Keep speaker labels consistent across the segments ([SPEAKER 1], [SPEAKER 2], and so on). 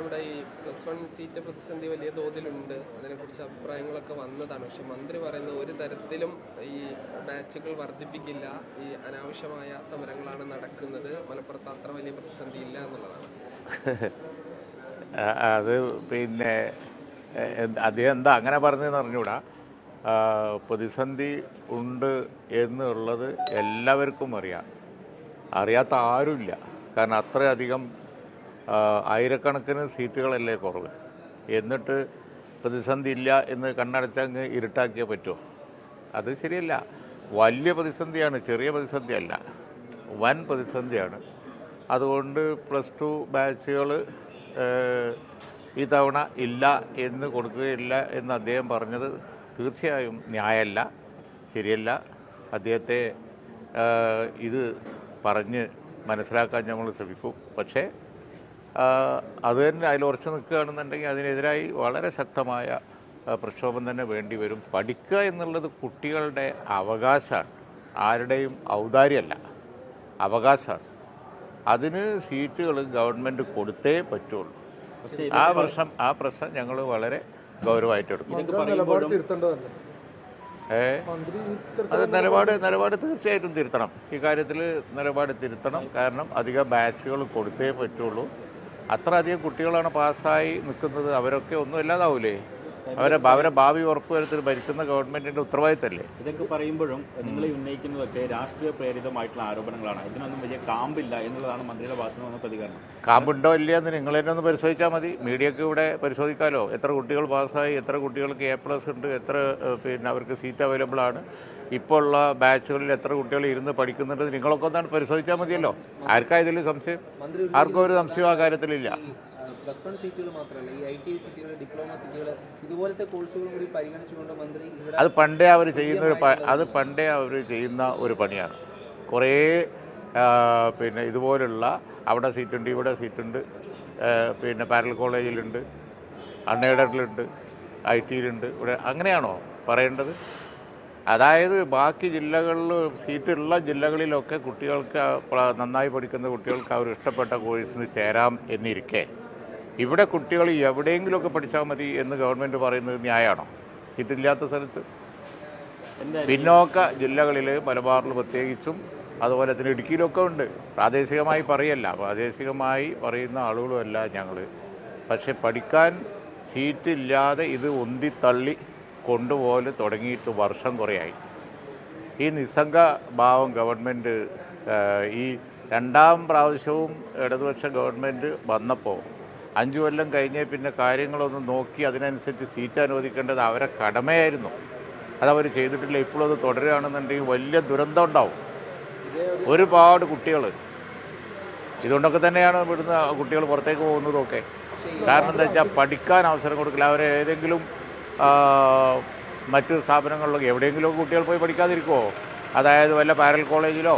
[SPEAKER 1] ഇവിടെ ഈ plus one seat പ്രതിസന്ധി വലിയ തോതിലുണ്ട്. അതിനെക്കുറിച്ച് അഭിപ്രായങ്ങളൊക്കെ വന്നതാണ്. പക്ഷെ മന്ത്രി പറയുന്നത് ഒരു തരത്തിലും ഈ ബാച്ചുകൾ വർദ്ധിപ്പിക്കില്ല. ഈ അനാവശ്യമായ സമരങ്ങളാണ് നടക്കുന്നത്. മലപ്പുറത്ത് അത്ര വലിയ പ്രതിസന്ധി ഇല്ല എന്നുള്ളതാണ്.
[SPEAKER 2] അത് പിന്നെ അദ്ദേഹം എന്താ അങ്ങനെ പറഞ്ഞതെന്ന് അറിഞ്ഞൂടാ ആ, പ്രതിസന്ധി ഉണ്ട് എന്നുള്ളത് എല്ലാവർക്കും അറിയാം. അറിയാത്ത ആരുമില്ല. കാരണം അത്രയധികം ആയിരക്കണക്കിന് സീറ്റുകളല്ലേ കുറവ്. എന്നിട്ട് പ്രതിസന്ധി ഇല്ല എന്ന് കണ്ണടച്ചങ്ങ് ഇരുട്ടാക്കിയേ പറ്റുമോ അത് ശരിയല്ല. വലിയ പ്രതിസന്ധിയാണ് ചെറിയ പ്രതിസന്ധിയല്ല വൻ പ്രതിസന്ധിയാണ്. അതുകൊണ്ട് പ്ലസ് ടു ബാച്ചുകൾ ഈ തവണ ഇല്ല എന്ന് കൊടുക്കുകയില്ല എന്ന് അദ്ദേഹം പറഞ്ഞത് തീർച്ചയായും ന്യായമല്ല ശരിയല്ല. അദ്ദേഹത്തെ ഇത് പറഞ്ഞ് മനസ്സിലാക്കാൻ ഞങ്ങൾ ശ്രമിക്കും. പക്ഷേ അത് തന്നെ അതിൽ ഉറച്ചു നിൽക്കുകയാണെന്നുണ്ടെങ്കിൽ അതിനെതിരായി വളരെ ശക്തമായ പ്രക്ഷോഭം തന്നെ വേണ്ടി വരും. പഠിക്കുക എന്നുള്ളത് കുട്ടികളുടെ അവകാശമാണ്. ആരുടെയും ഔദാര്യമല്ല. അവകാശമാണ്. അതിന് സീറ്റുകൾ ഗവൺമെന്റ് കൊടുത്തേ പറ്റുള്ളൂ. ആ പ്രശ്നം ആ പ്രശ്നം ഞങ്ങൾ വളരെ ഗൗരവമായിട്ട് എടുക്കും ഏ? അത് നിലപാട് നിലപാട് തീർച്ചയായിട്ടും തിരുത്തണം. ഈ കാര്യത്തിൽ നിലപാട് തിരുത്തണം. കാരണം അധികം ബാച്ചുകൾ കൊടുത്തേ പറ്റുള്ളൂ. അത്ര അധികം കുട്ടികളാണ് പാസ്സായി നിൽക്കുന്നത്. അവരൊക്കെ ഒന്നും ഇല്ലാതാവൂലേ? അവരെ അവരെ ഭാവി ഉറപ്പുവരുത്തിൽ ഭരിക്കുന്ന ഗവൺമെന്റിന്റെ ഉത്തരവാദിത്തമല്ലേ
[SPEAKER 3] ഇതൊക്കെ പറയുമ്പോഴും നിങ്ങൾ ഉന്നയിക്കുന്നതൊക്കെ രാഷ്ട്രീയ പ്രേരിതമായിട്ടുള്ള ആരോപണങ്ങളാണ്. ഇതിനൊന്നും വലിയ കാമ്പില്ല എന്നുള്ളതാണ് മന്ത്രിയുടെ ഭാഗത്തു നിന്ന് പ്രതികരണം.
[SPEAKER 2] കാമ്പുണ്ടോ ഇല്ല എന്ന് നിങ്ങൾ തന്നെ ഒന്ന് പരിശോധിച്ചാൽ മതി. മീഡിയക്ക് ഇവിടെ പരിശോധിക്കാമല്ലോ എത്ര കുട്ടികൾ പാസ്സായി? എത്ര കുട്ടികൾക്ക് എ പ്ലസ് ഉണ്ട്? എത്ര പിന്നെ അവർക്ക് സീറ്റ് അവൈലബിൾ ആണ്? ഇപ്പോൾ ഉള്ള ബാച്ചുകളിൽ എത്ര കുട്ടികൾ ഇരുന്ന് പഠിക്കുന്നുണ്ട്? നിങ്ങളൊക്കെ ഒന്നാണ് പരിശോധിച്ചാൽ മതിയല്ലോ. ആർക്കാ ഇതിൽ സംശയം? ആർക്കും ഒരു സംശയം ആ കാര്യത്തിലില്ല.
[SPEAKER 4] പ്ലസ് വൺ സീറ്റുകൾ മാത്രമല്ല ഈ ഐ ടി സീറ്റുകൾ ഡിപ്ലോമ സീറ്റുകൾ ഇതുപോലത്തെ കോഴ്സുകൾ കൂടി പരിഗണിച്ചുകൊണ്ട് മന്ത്രി
[SPEAKER 2] അത് പണ്ടേ അവർ ചെയ്യുന്ന ഒരു അത് പണ്ടേ അവർ ചെയ്യുന്ന ഒരു പണിയാണ്. കുറേ പിന്നെ ഇതുപോലുള്ള അവിടെ സീറ്റുണ്ട് ഇവിടെ സീറ്റുണ്ട് പിന്നെ പാരൽ കോളേജിലുണ്ട് അൺഎയ്ഡഡിലുണ്ട് ഐ ടിയിലുണ്ട് ഇവിടെ അങ്ങനെയാണോ പറയേണ്ടത്? അതായത് ബാക്കി ജില്ലകളിൽ സീറ്റുള്ള ജില്ലകളിലൊക്കെ കുട്ടികൾക്ക് നന്നായി പഠിക്കുന്ന കുട്ടികൾക്ക് അവർ ഇഷ്ടപ്പെട്ട കോഴ്സിന് ചേരാം എന്നിരിക്കെ. ഇവിടെ കുട്ടികൾ എവിടെയെങ്കിലുമൊക്കെ പഠിച്ചാൽ മതി എന്ന് ഗവൺമെന്റ് പറയുന്നത് ന്യായമാണോ? ഇതില്ലാത്ത സ്ഥലത്ത്? പിന്നോക്ക ജില്ലകളിൽ മലബാറിൽ പ്രത്യേകിച്ചും അതുപോലെ തന്നെ ഇടുക്കിയിലൊക്കെ ഉണ്ട്. പ്രാദേശികമായി പറയല്ല പ്രാദേശികമായി പറയുന്ന ആളുകളുമല്ല ഞങ്ങൾ പക്ഷേ പഠിക്കാൻ സീറ്റില്ലാതെ ഇത് ഒന്തിത്തള്ളി കൊണ്ടുപോലെ തുടങ്ങിയിട്ട് വർഷം കുറയായി. ഈ നിസ്സംഗ ഭാവം ഗവൺമെന്റ് ഈ രണ്ടാം പ്രാവശ്യവും ഇടതുപക്ഷ ഗവൺമെന്റ് വന്നപ്പോൾ അഞ്ചു കൊല്ലം കഴിഞ്ഞ് പിന്നെ കാര്യങ്ങളൊന്ന് നോക്കി അതിനനുസരിച്ച് സീറ്റ് അനുവദിക്കേണ്ടത് അവരെ കടമയായിരുന്നു. അതവർ ചെയ്തിട്ടില്ല. ഇപ്പോഴും അത് തുടരുകയാണെന്നുണ്ടെങ്കിൽ വലിയ ദുരന്തം ഉണ്ടാവും. ഒരുപാട് കുട്ടികൾ ഇതുകൊണ്ടൊക്കെ തന്നെയാണ് ഇവിടുന്ന് കുട്ടികൾ പുറത്തേക്ക് പോകുന്നതൊക്കെ. കാരണം എന്താ വെച്ചാൽ പഠിക്കാൻ അവസരം കൊടുക്കില്ല. അവരെ ഏതെങ്കിലും മറ്റു സ്ഥാപനങ്ങളിലൊക്കെ എവിടെയെങ്കിലും കുട്ടികൾ പോയി പഠിക്കാതിരിക്കുമോ അതായത് വല്ല പാരൽ കോളേജിലോ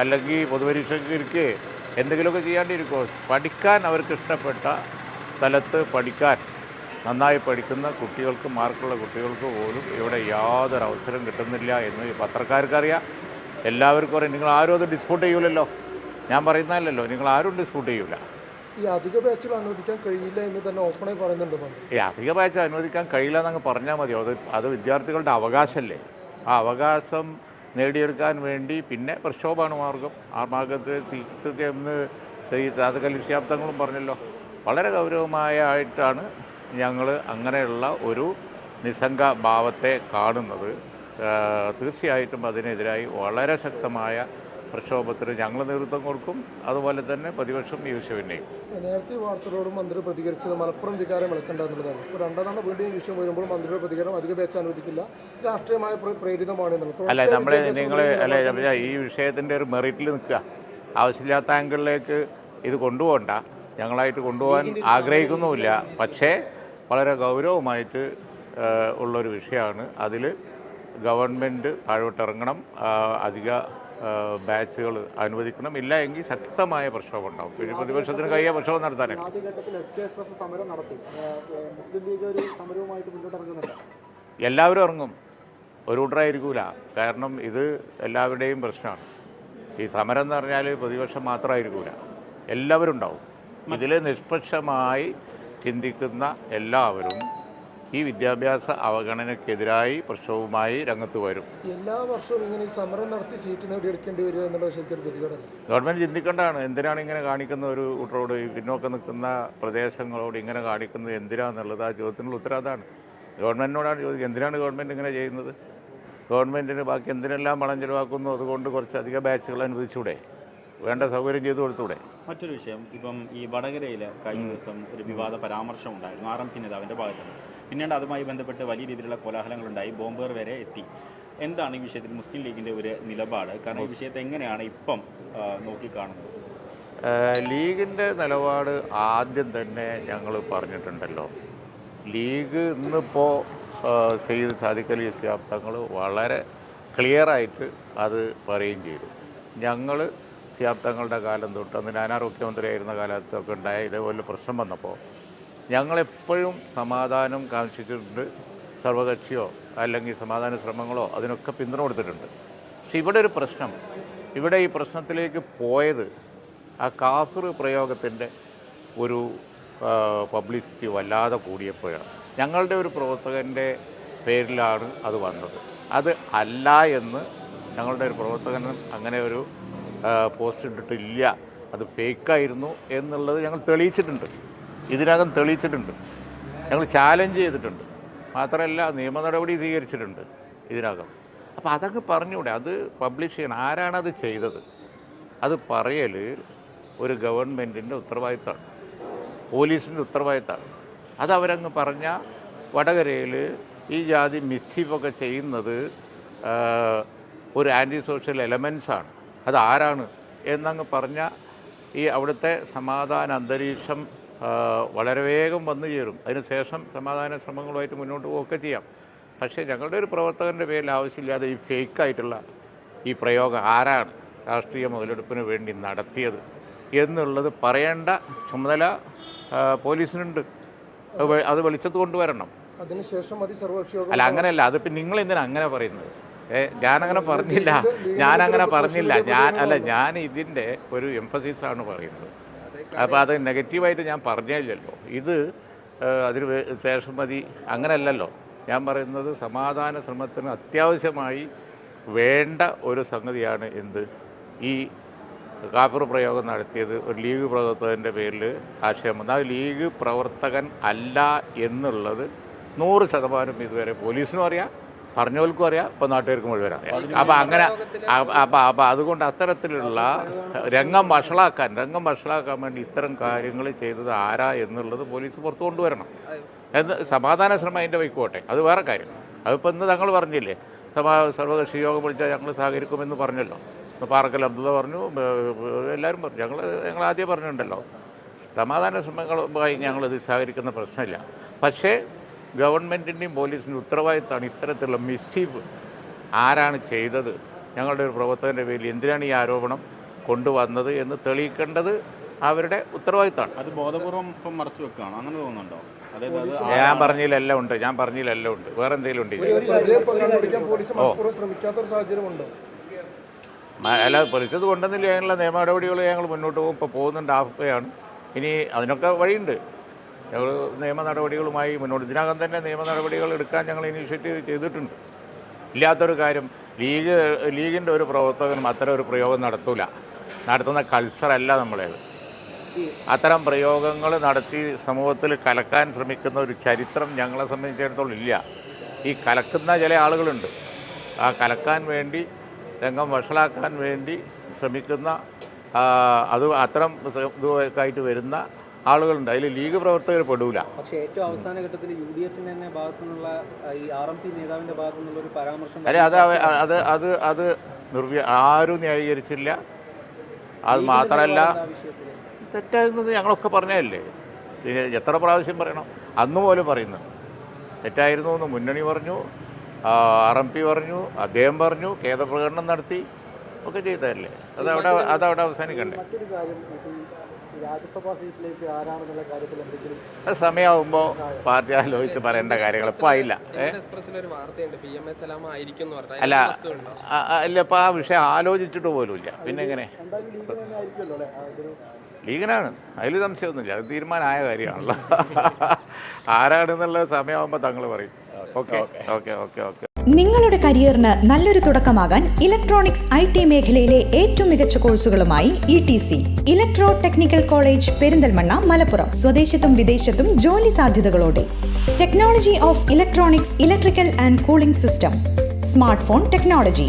[SPEAKER 2] അല്ലെങ്കിൽ പൊതുപരീക്ഷയ്ക്ക് ഇരിക്കുക എന്തെങ്കിലുമൊക്കെ ചെയ്യാണ്ടിരിക്കുമോ പഠിക്കാൻ അവർക്ക് ഇഷ്ടപ്പെട്ട സ്ഥലത്ത് പഠിക്കാൻ. നന്നായി പഠിക്കുന്ന കുട്ടികൾക്ക് മാർക്കുള്ള കുട്ടികൾക്ക് പോലും ഇവിടെ യാതൊരു അവസരം കിട്ടുന്നില്ല എന്ന് ഈ പത്രക്കാർക്കറിയാം. എല്ലാവർക്കും അറിയാം. നിങ്ങൾ ആരും അത് ഡിസ്പ്യൂട്ട് ചെയ്യൂലല്ലോ. ഞാൻ പറയുന്നതല്ലോ നിങ്ങൾ ആരും ഡിസ്പ്യൂട്ട് ചെയ്യൂല.
[SPEAKER 5] ഈ അധിക ബാച്ചുകൾ അനുവദിക്കാൻ കഴിയില്ല എന്ന് തന്നെ ഓപ്പണായി പറയുന്നുണ്ട്
[SPEAKER 2] ഈ അധിക ബാച്ച് അനുവദിക്കാൻ കഴിയില്ല എന്നങ്ങ് പറഞ്ഞാൽ മതിയോ അത് അത് വിദ്യാർത്ഥികളുടെ അവകാശമല്ലേ ആ അവകാശം നേടിയെടുക്കാൻ വേണ്ടി പിന്നെ പ്രക്ഷോഭമാണ് മാർഗം. ആ മാർഗത്തെ ഈ താതകലിശാബ്ദങ്ങളും പറഞ്ഞല്ലോ. വളരെ ഗൗരവമായ ആയിട്ടാണ് ഞങ്ങൾ അങ്ങനെയുള്ള ഒരു നിസ്സംഗ ഭാവത്തെ കാണുന്നത്. തീർച്ചയായിട്ടും അതിനെതിരായി വളരെ ശക്തമായ പ്രക്ഷോഭത്തിന് ഞങ്ങൾ നേതൃത്വം കൊടുക്കും. അതുപോലെ തന്നെ പ്രതിപക്ഷം ഈ വിഷയം ഉന്നയിക്കും.
[SPEAKER 5] നേരത്തെ വാർത്തകളോട് മന്ത്രി പ്രതികരിച്ചത് മലപ്പുറം വികാരം വിളക്കേണ്ട എന്നുള്ളതാണ്. ഇപ്പോൾ രണ്ടാം തവണ വീണ്ടും ഈ വിഷയം വരുമ്പോൾ മന്ത്രിയുടെ പ്രതികരണം അധികം വെച്ച് അനുവദിക്കില്ല. രാഷ്ട്രീയമായ പ്രേരിതമാണ്
[SPEAKER 2] അല്ലെ നമ്മൾ നിങ്ങൾ അല്ല ഈ വിഷയത്തിന്റെ ഒരു മെറിറ്റിൽ നിൽക്കുക. ആവശ്യമില്ലാത്ത ആംഗിളിലേക്ക് ഇത് കൊണ്ടുപോകണ്ട. ഞങ്ങളായിട്ട് കൊണ്ടുപോകാൻ ആഗ്രഹിക്കുന്നുമില്ല. പക്ഷേ വളരെ ഗൗരവമായിട്ട് ഉള്ളൊരു വിഷയമാണ്. അതിൽ ഗവൺമെന്റ് താഴോട്ടിറങ്ങണം. അധിക ബാച്ചുകൾ അനുവദിക്കണം. ഇല്ല എങ്കിൽ ശക്തമായ പ്രക്ഷോഭം ഉണ്ടാവും. പിന്നെ പ്രതിപക്ഷത്തിന് കഴിയ പ്രക്ഷോഭം നടത്താനാണ്
[SPEAKER 6] ആദ്യഘട്ടത്തിൽ എസ് കെ എസ് എഫ് സമരം നടത്തി. മുസ്ലിം ലീഗ് ഒരു സമരവുമായിട്ട് മുന്നോട്ട് ഇറങ്ങുന്നുണ്ട്?
[SPEAKER 2] എല്ലാവരും ഇറങ്ങും. ഒരു കൂട്ടറായിരിക്കൂല കാരണം ഇത് എല്ലാവരുടെയും പ്രശ്നമാണ്. ഈ സമരം എന്ന് പറഞ്ഞാൽ പ്രതിപക്ഷം മാത്രമായിരിക്കൂല എല്ലാവരും ഉണ്ടാവും. ഇതിൽ നിഷ്പക്ഷമായി ചിന്തിക്കുന്ന എല്ലാവരും ഈ വിദ്യാഭ്യാസ അവഗണനയ്ക്കെതിരായി പ്രക്ഷോഭവുമായി രംഗത്ത് വരും.
[SPEAKER 5] എല്ലാ വർഷവും ഇങ്ങനെ സമരം നടത്തി സീറ്റ് നേടിയെടുക്കേണ്ടി വരിക എന്നുള്ളത് ശരിക്കും ഗവൺമെന്റ്
[SPEAKER 2] ഗവൺമെന്റ് ചിന്തിക്കേണ്ടതാണ് എന്തിനാണ് ഇങ്ങനെ കാണിക്കുന്ന ഒരു കൂട്ടറോട് ഈ പിന്നോക്കം നിൽക്കുന്ന പ്രദേശങ്ങളോട് ഇങ്ങനെ കാണിക്കുന്നത് എന്തിനാന്നുള്ളത് ആ ചോദ്യത്തിനുള്ള ഉത്തരം അതാണ്. ഗവൺമെന്റിനോടാണ് ചോദിക്കുക എന്തിനാണ് ഗവൺമെന്റ് ഇങ്ങനെ ചെയ്യുന്നത്? ഗവൺമെന്റിന് ബാക്കി എന്തിനെല്ലാം പണം ചിലവാക്കുന്നു അതുകൊണ്ട് കുറച്ചധികം ബാച്ചുകൾ അനുവദിച്ചൂടെ? വേണ്ട സൗകര്യം ചെയ്തു കൊടുത്തൂടെ?
[SPEAKER 3] മറ്റൊരു വിഷയം ഇപ്പം ഈ വടകരയിൽ കഴിഞ്ഞ ദിവസം ഒരു വിവാദ പരാമർശം ഉണ്ടായിരുന്നു ആർ എം പി നേതാവിന്റെ ഭാഗത്ത് നിന്ന് പിന്നീട് അതുമായി ബന്ധപ്പെട്ട് വലിയ രീതിയിലുള്ള കോലാഹലങ്ങളുണ്ടായി. ബോംബേർ വരെ എത്തി. എന്താണ് ഈ വിഷയത്തിൽ മുസ്ലിം ലീഗിന്റെ ഒരു നിലപാട്? കാരണം ഈ വിഷയത്തെ എങ്ങനെയാണ് ഇപ്പം നോക്കിക്കാണുന്നത്?
[SPEAKER 2] ലീഗിന്റെ നിലപാട് ആദ്യം തന്നെ ഞങ്ങൾ പറഞ്ഞിട്ടുണ്ടല്ലോ. ലീഗ് ഇന്നിപ്പോൾ സെയ്ദ് സാദിഖ് അലി ഇസ്ലാം തങ്ങൾ വളരെ ക്ലിയറായിട്ട് അത് പറയുകയും ചെയ്തു. ഞങ്ങൾ സിയാബ് തങ്ങളുടെ കാലം തൊട്ട് അന്ന് നാനാർ മുഖ്യമന്ത്രിയായിരുന്ന കാലത്തൊക്കെ ഉണ്ടായ ഇതേപോലെ പ്രശ്നം വന്നപ്പോൾ ഞങ്ങളെപ്പോഴും സമാധാനം കാണിച്ചിട്ടുണ്ട് സർവകക്ഷിയോ അല്ലെങ്കിൽ സമാധാന ശ്രമങ്ങളോ അതിനൊക്കെ പിന്തുണ കൊടുത്തിട്ടുണ്ട്. പക്ഷെ ഇവിടെ ഒരു പ്രശ്നം. ഇവിടെ ഈ പ്രശ്നത്തിലേക്ക് പോയത് ആ കാഫിർ പ്രയോഗത്തിന്റെ ഒരു പബ്ലിസിറ്റി വല്ലാതെ കൂടിയപ്പോഴാണ്. ഞങ്ങളുടെ ഒരു പ്രവർത്തകന്റെ പേരിലാണ് അത് വന്നത്. അത് അല്ല എന്ന് ഞങ്ങളുടെ ഒരു പ്രവർത്തകൻ അങ്ങനെ ഒരു പോസ്റ്റ് ഇട്ടിട്ടില്ല. അത് ഫേക്കായിരുന്നു എന്നുള്ളത് ഞങ്ങൾ തെളിയിച്ചിട്ടുണ്ട്. ഇതിനകം തെളിയിച്ചിട്ടുണ്ട്. ഞങ്ങൾ ചാലഞ്ച് ചെയ്തിട്ടുണ്ട്. മാത്രമല്ല നിയമ നടപടി സ്വീകരിച്ചിട്ടുണ്ട് ഇതിനകം. അപ്പോൾ അതൊക്കെ പറഞ്ഞൂടെ അത് പബ്ലിഷ് ചെയ്യണം. ആരാണത് ചെയ്തത്? അത് പറയൽ ഒരു ഗവൺമെന്റിന്റെ ഉത്തരവാദിത്തമാണ് പോലീസിന്റെ ഉത്തരവാദിത്തമാണ് അത് അവരങ്ങ് പറഞ്ഞ വടകരയിൽ ഈ ജാതി മിസ്ചീഫൊക്കെ ചെയ്യുന്നത് ഒരു ആന്റി സോഷ്യൽ എലമെൻസാണ് അത് ആരാണ് എന്നങ്ങ് പറഞ്ഞ ഈ അവിടുത്തെ സമാധാന അന്തരീക്ഷം വളരെ വേഗം വന്നു ചേരും. അതിനുശേഷം സമാധാന ശ്രമങ്ങളുമായിട്ട് മുന്നോട്ട് പോവുകയൊക്കെ ചെയ്യാം. പക്ഷേ ഞങ്ങളുടെ ഒരു പ്രവർത്തകന്റെ പേരിൽ ആവശ്യമില്ലാതെ ഈ ഫേക്കായിട്ടുള്ള ഈ പ്രയോഗം ആരാണ് രാഷ്ട്രീയ മുതലെടുപ്പിന് വേണ്ടി നടത്തിയത് എന്നുള്ളത് പറയേണ്ട ചുമതല പോലീസിനുണ്ട്. അത് അത് വെളിച്ചത്ത് കൊണ്ടുവരണം.
[SPEAKER 5] അതിനുശേഷം
[SPEAKER 2] അല്ല അങ്ങനെയല്ല. അതിപ്പോൾ നിങ്ങൾ എന്തിനാ അങ്ങനെ പറയുന്നത്? ഏ ഞാനങ്ങനെ പറഞ്ഞില്ല. ഞാനങ്ങനെ പറഞ്ഞില്ല. ഞാൻ അല്ല ഞാൻ ഇതിന്റെ ഒരു എംഫസിസ് ആണ് പറയുന്നത്. അപ്പോൾ അത് നെഗറ്റീവായിട്ട് ഞാൻ പറഞ്ഞില്ലല്ലോ. ഇത് അതിന് ശേഷം മതി. അങ്ങനെയല്ലല്ലോ ഞാൻ പറയുന്നത് സമാധാന ശ്രമത്തിന് അത്യാവശ്യമായി വേണ്ട ഒരു സംഗതിയാണ് എന്ത്? ഈ കാപ്പർ പ്രയോഗം നടത്തിയത് ഒരു ലീഗ് പ്രവർത്തകന്റെ പേരിൽ ആശയം വന്നു. ആ ലീഗ് പ്രവർത്തകൻ അല്ല എന്നുള്ളത് നൂറ് ശതമാനം ഇതുവരെ പോലീസിനും അറിയാം. പറഞ്ഞവർക്കും അറിയാം ഇപ്പോൾ നാട്ടുകാർക്ക് മുഴുവൻ അറിയാം അപ്പോൾ അങ്ങനെ അപ്പോൾ അപ്പോൾ അതുകൊണ്ട് അത്തരത്തിലുള്ള രംഗം വഷളാക്കാൻ രംഗം വഷളാക്കാൻ വേണ്ടി ഇത്തരം കാര്യങ്ങൾ ചെയ്തത് ആരാ എന്നുള്ളത് പോലീസ് പുറത്തു കൊണ്ടുവരണം. എന്ന് സമാധാന ശ്രമം അതിന്റെ വയ്ക്കോട്ടെ അത് വേറെ കാര്യം. അതിപ്പോൾ ഇന്ന് തങ്ങൾ പറഞ്ഞില്ലേ സമാ സർവകക്ഷി യോഗം വിളിച്ചാൽ ഞങ്ങൾ സഹകരിക്കുമെന്ന് പറഞ്ഞല്ലോ. പാറക്കൽ അബ്ദുള്ള പറഞ്ഞു എല്ലാവരും പറഞ്ഞു. ഞങ്ങൾ ഞങ്ങൾ ആദ്യം പറഞ്ഞിട്ടുണ്ടല്ലോ സമാധാന ശ്രമങ്ങളുമായി ഞങ്ങളിത് സഹകരിക്കുന്ന പ്രശ്നമില്ല. പക്ഷേ ഗവൺമെന്റിന്റെയും പോലീസിന്റെയും ഉത്തരവാദിത്തമാണ് ഇത്തരത്തിലുള്ള മിസ്സീവ് ആരാണ് ചെയ്തത്? ഞങ്ങളുടെ ഒരു പ്രവർത്തകന്റെ പേരിൽ എന്തിനാണ് ഈ ആരോപണം കൊണ്ടുവന്നത് എന്ന് തെളിയിക്കേണ്ടത് അവരുടെ ഉത്തരവാദിത്തമാണ്
[SPEAKER 3] അത് ബോധപൂർവം ഇപ്പം മറച്ചു വെക്കുകയാണ്. അങ്ങനെ തോന്നുന്നുണ്ടോ? അതായത്
[SPEAKER 2] ഞാൻ പറഞ്ഞതിലെല്ലാം ഉണ്ട്. ഞാൻ പറഞ്ഞതിലെല്ലാം ഉണ്ട്. വേറെ എന്തെങ്കിലും ഉണ്ട് അല്ല പൊലിച്ചത് കൊണ്ടെന്നില്ല ഞങ്ങളുടെ നിയമ നടപടികൾ ഞങ്ങൾ മുന്നോട്ട് പോകും. ഇപ്പോൾ പോകുന്നുണ്ട്. ആഫയാണ് ഇനി അതിനൊക്കെ വഴിയുണ്ട്. ഞങ്ങൾ നിയമ നടപടികളുമായി മുന്നോട്ട്. ഇതിനകം തന്നെ നിയമ നടപടികൾ എടുക്കാൻ ഞങ്ങൾ ഇനീഷ്യേറ്റീവ് ചെയ്തിട്ടുണ്ട്. ഇല്ലാത്തൊരു കാര്യം ലീഗ് ലീഗിന്റെ ഒരു പ്രവർത്തകനും അത്തരം ഒരു പ്രയോഗം നടത്തൂല. നടത്തുന്ന കൾച്ചറല്ല നമ്മളേത്. അത്തരം പ്രയോഗങ്ങൾ നടത്തി സമൂഹത്തിൽ കലക്കാൻ ശ്രമിക്കുന്ന ഒരു ചരിത്രം ഞങ്ങളെ സംബന്ധിച്ചിടത്തോളം ഇല്ല. ഈ കലക്കുന്ന ചില ആളുകളുണ്ട്. ആ കലക്കാൻ വേണ്ടി രംഗം വഷളാക്കാൻ വേണ്ടി ശ്രമിക്കുന്ന അത് അത്തരം ഇതുമായിട്ട് വരുന്ന ആളുകളുണ്ട്. അതിൽ ലീഗ് പ്രവർത്തകർ പെടൂല.
[SPEAKER 4] പക്ഷേ ഏറ്റവും അവസാന ഘട്ടത്തിൽ യു ഡി എഫിന്റെ തന്നെ ഭാഗത്തു നിന്നുള്ള ഈ ആർ എം പി നേതാവിന്റെ ഭാഗത്തു നിന്നുള്ള ഒരു പരാമർശം
[SPEAKER 2] അല്ലെ അത് അത് അത് അത് നിർവ്യ ആരും ന്യായീകരിച്ചില്ല. അത് മാത്രമല്ല തെറ്റായിരുന്നത് ഞങ്ങളൊക്കെ പറഞ്ഞതല്ലേ? എത്ര പ്രാവശ്യം പറയണം? അന്ന് പോലും പറയുന്നു. തെറ്റായിരുന്നു എന്ന് മുന്നണി പറഞ്ഞു ആർ എം പി പറഞ്ഞു അദ്ദേഹം പറഞ്ഞു ഖേദപ്രകടനം നടത്തി ഒക്കെ ചെയ്തതല്ലേ? അതവിടെ അതവിടെ അവസാനിക്കണ്ടേ?
[SPEAKER 6] രാജ്യസഭാ സീറ്റിലേക്ക് ആരാണെന്നുള്ള കാര്യത്തിൽ എന്തെങ്കിലും
[SPEAKER 2] അത് സമയമാകുമ്പോൾ പാർട്ടി ആലോചിച്ച് പറയേണ്ട കാര്യങ്ങൾ ഇപ്പോൾ ആയില്ല. ഏ?
[SPEAKER 1] ഒരു വാർത്തയുണ്ട്. പി എം എ സലാം ആയിരിക്കും എന്ന് പറഞ്ഞാൽ
[SPEAKER 2] അല്ല ആ, ഇപ്പോൾ ആ വിഷയം ആലോചിച്ചിട്ട് പോലും ഇല്ല പിന്നെ എങ്ങനെ?
[SPEAKER 6] ലീഗനാണ് അല്ലേ?
[SPEAKER 2] അതിൽ സംശയമൊന്നുമില്ല. അത് തീരുമാനമായ കാര്യമാണല്ലോ. ആരാണെന്നുള്ള സമയമാകുമ്പോൾ തങ്ങൾ പറയും. ഓക്കെ. Okay okay okay.
[SPEAKER 7] നിങ്ങളുടെ കരിയറിന് നല്ലൊരു തുടക്കമാകാൻ ഇലക്ട്രോണിക്സ് ഐ ടി മേഖലയിലെ ഏറ്റവും മികച്ച കോഴ്സുകളുമായി E T C. Electro technical college Perinthalmanna Malappuram സ്വദേശത്തും വിദേശത്തും ജോലി സാധ്യതകളോടെ. Technology of electronics electrical and cooling system. Smart phone technology.